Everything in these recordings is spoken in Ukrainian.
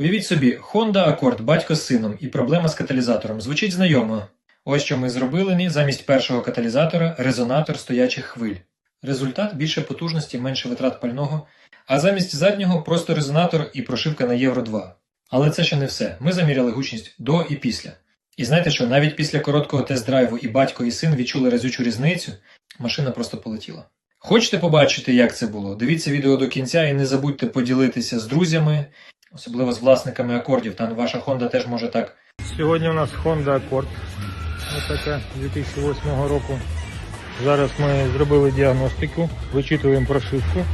Уявіть собі, Honda Accord, батько з сином і проблема з каталізатором. Звучить знайомо. Ось що ми зробили замість першого каталізатора резонатор стоячих хвиль. Результат більше потужності, менше витрат пального, а замість заднього просто резонатор і прошивка на Євро 2. Але це ще не все. Ми заміряли гучність до і після. І знаєте що, навіть після короткого тест-драйву і батько, і син відчули разючу різницю, машина просто полетіла. Хочете побачити, як це було? Дивіться відео до кінця і не забудьте поділитися з друзями, особливо з власниками акордів. Там ваша Honda теж може так. Сьогодні у нас Honda Accord. Ось така 2008 року. Зараз ми зробили діагностику, вичитуємо прошивку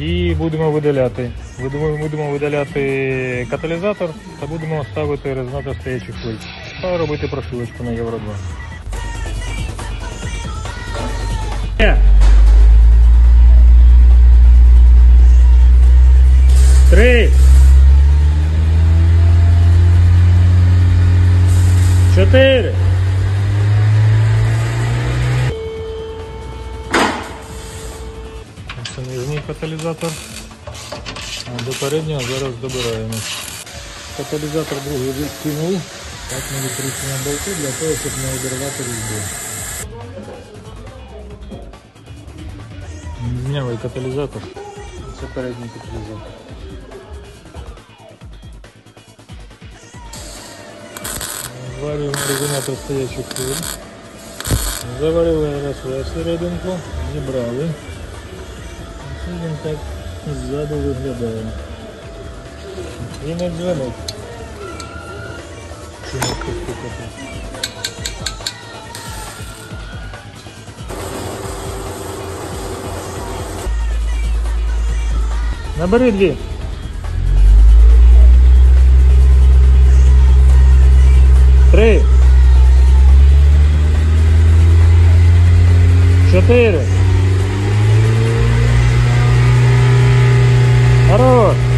і будемо видаляти. Будемо, видаляти каталізатор та будемо ставити резонатор стоячих хвиль. Та робити прошивочку на Євро 2. Чотири. Це нижній каталізатор. А до переднього зараз добираємо. Каталізатор другий відкинув. Так ми відкручуємо болти для того, щоб не обірвати різьбу. Зняли каталізатор. Це передній каталізатор. Зварюємо резонатор стоячих хвилин. Заварили РСВ серединку, зібрали. Ось він так ззаду виглядає. І не дзвонить. Чи не постукати. Набери дві. Три. Чотири. Хорош.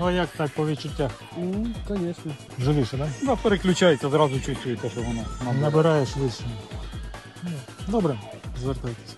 Ну а як так по відчуттях? Ну, звісно. Живіше, так? Ну, переключається, одразу чувствуєте, що воно. Набираєш швидше. Добре, звертайтеся.